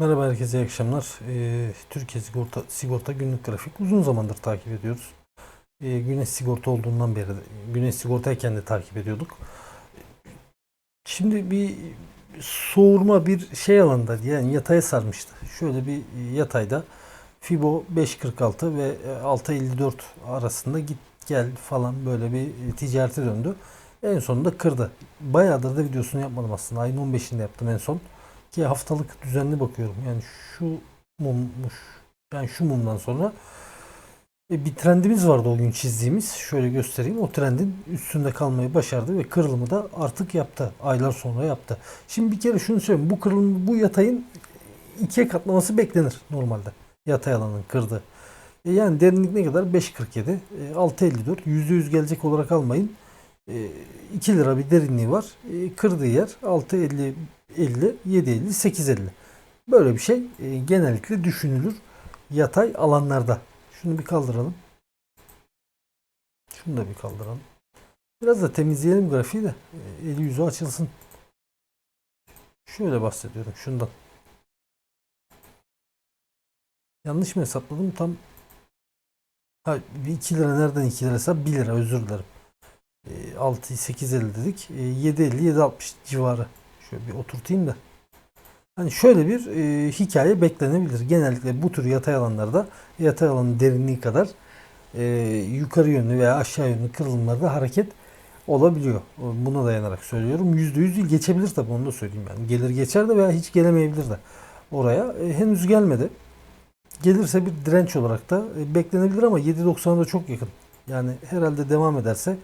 Merhaba herkese iyi akşamlar. Ee, Türkiye Sigorta, Sigorta günlük grafik uzun zamandır takip ediyoruz. Ee, Güneş Sigorta olduğundan beri, Güneş Sigortayken de takip ediyorduk. Şimdi bir soğurma bir şey alanda yani yataya sarmıştı. Şöyle bir yatayda Fibo 5.46 ve 6.54 arasında git gel falan böyle bir ticarete döndü. En sonunda kırdı. Bayağıdır da videosunu yapmadım aslında. Ayın 15'inde yaptım en son ki haftalık düzenli bakıyorum. Yani şu mummuş. Yani şu mumdan sonra e, bir trendimiz vardı o gün çizdiğimiz. Şöyle göstereyim. O trendin üstünde kalmayı başardı ve kırılımı da artık yaptı. Aylar sonra yaptı. Şimdi bir kere şunu söyleyeyim. Bu kırılım, bu yatayın ikiye katlaması beklenir normalde. Yatay alanın kırdı. E, yani derinlik ne kadar? 5.47. E, 6.54. %100 gelecek olarak almayın. E, 2 lira bir derinliği var. E, kırdığı yer 6.50 50, 7.50, 8.50. Böyle bir şey e, genellikle düşünülür yatay alanlarda. Şunu bir kaldıralım. Şunu da bir kaldıralım. Biraz da temizleyelim grafiği de e, eli yüzü açılsın. Şöyle bahsediyorum şundan. Yanlış mı hesapladım? Tam ha, bir 2 lira nereden 2 liraysa 1 lira özür dilerim. E, 6 8.50 dedik. E, 7.50 7.60 civarı. Şöyle bir oturtayım da. Hani şöyle bir e, hikaye beklenebilir. Genellikle bu tür yatay alanlarda yatay alanın derinliği kadar e, yukarı yönlü veya aşağı yönlü kırılımlarda hareket olabiliyor. Buna dayanarak söylüyorum. %100 değil geçebilir tabii onu da söyleyeyim yani. Gelir geçer de veya hiç gelemeyebilir de oraya. E, henüz gelmedi. Gelirse bir direnç olarak da e, beklenebilir ama 7.90'a da çok yakın. Yani herhalde devam ederse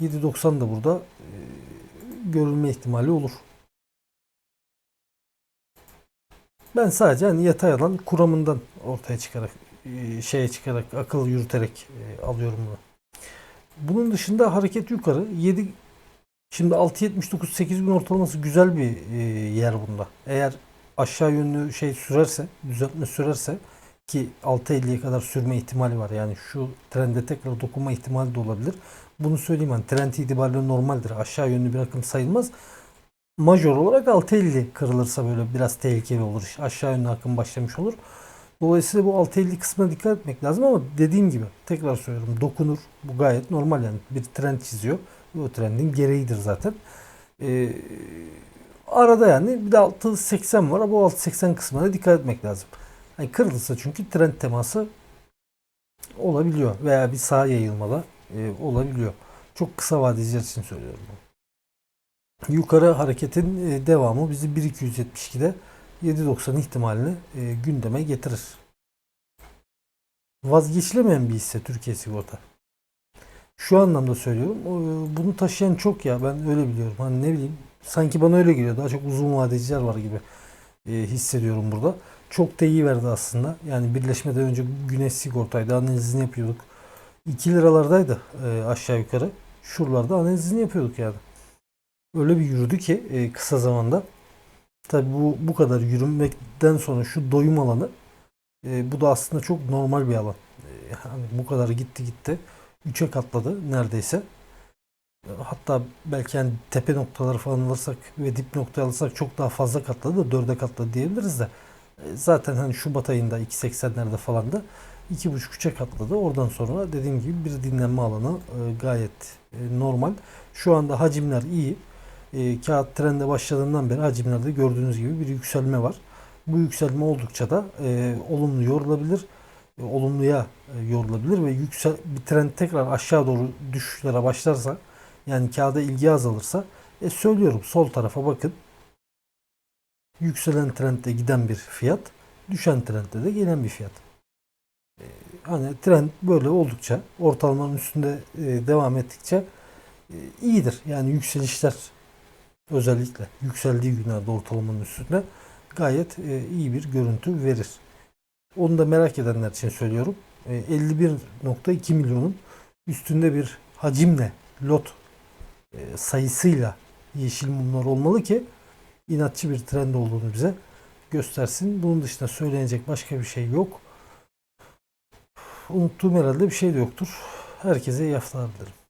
7.90 da burada e, görülme ihtimali olur. Ben sadece hani yatay alan kuramından ortaya çıkarak e, şeye çıkarak akıl yürüterek e, alıyorum bunu. Bunun dışında hareket yukarı 7 şimdi 6.79 8 gün ortalaması güzel bir yer bunda. Eğer aşağı yönlü şey sürerse, düzeltme sürerse ki 6.50'ye kadar sürme ihtimali var. Yani şu trende tekrar dokunma ihtimali de olabilir. Bunu söyleyeyim hani trend itibariyle normaldir. Aşağı yönlü bir akım sayılmaz majör olarak 6.50 kırılırsa böyle biraz tehlikeli olur. Aşağı yönlü akım başlamış olur. Dolayısıyla bu 6.50 kısmına dikkat etmek lazım ama dediğim gibi tekrar söylüyorum dokunur. Bu gayet normal yani bir trend çiziyor. O trendin gereğidir zaten. Ee, arada yani bir de 6.80 var ama bu 6.80 kısmına dikkat etmek lazım. Yani kırılırsa çünkü trend teması olabiliyor veya bir sağ yayılmada e, olabiliyor. Çok kısa vadeciler için söylüyorum bunu. Yukarı hareketin e, devamı bizi 1.272'de 7.90 ihtimalini e, gündeme getirir. Vazgeçilemeyen bir hisse Türkiye Sigorta. Şu anlamda söylüyorum. o- Bunu taşıyan çok ya ben öyle biliyorum. Hani ne bileyim sanki bana öyle geliyor. Daha çok uzun vadeciler var gibi e, hissediyorum burada. Çok da iyi verdi aslında. Yani birleşmeden önce Güneş Sigorta'ydı. Analizini yapıyorduk. 2 liralardaydı e, aşağı yukarı. Şuralarda analizini yapıyorduk yani öyle bir yürüdü ki e, kısa zamanda. Tabi bu bu kadar yürümekten sonra şu doyum alanı e, bu da aslında çok normal bir alan. E, hani bu kadar gitti gitti. 3'e katladı neredeyse. E, Hatta belki yani tepe noktaları falan alırsak ve dip noktayı alırsak çok daha fazla katladı da 4'e katladı diyebiliriz de. Zaten hani Şubat ayında 2.80'lerde falan da 2.5-3'e katladı. Oradan sonra dediğim gibi bir dinlenme alanı e, gayet e, normal. Şu anda hacimler iyi e, kağıt trende başladığından beri hacimlerde gördüğünüz gibi bir yükselme var. Bu yükselme oldukça da olumlu yorulabilir, olumluya yorulabilir ve yüksel bir trend tekrar aşağı doğru düşüşlere başlarsa yani kağıda ilgi azalırsa e, söylüyorum sol tarafa bakın. Yükselen trendde giden bir fiyat, düşen trendde de gelen bir fiyat. E, hani trend böyle oldukça ortalamanın üstünde e, devam ettikçe e, iyidir. Yani yükselişler özellikle yükseldiği günlerde ortalamanın üstünde gayet e, iyi bir görüntü verir. Onu da merak edenler için söylüyorum. E, 51.2 milyonun üstünde bir hacimle lot sayısıyla yeşil mumlar olmalı ki inatçı bir trend olduğunu bize göstersin. Bunun dışında söylenecek başka bir şey yok. Unuttuğum herhalde bir şey de yoktur. Herkese iyi haftalar dilerim.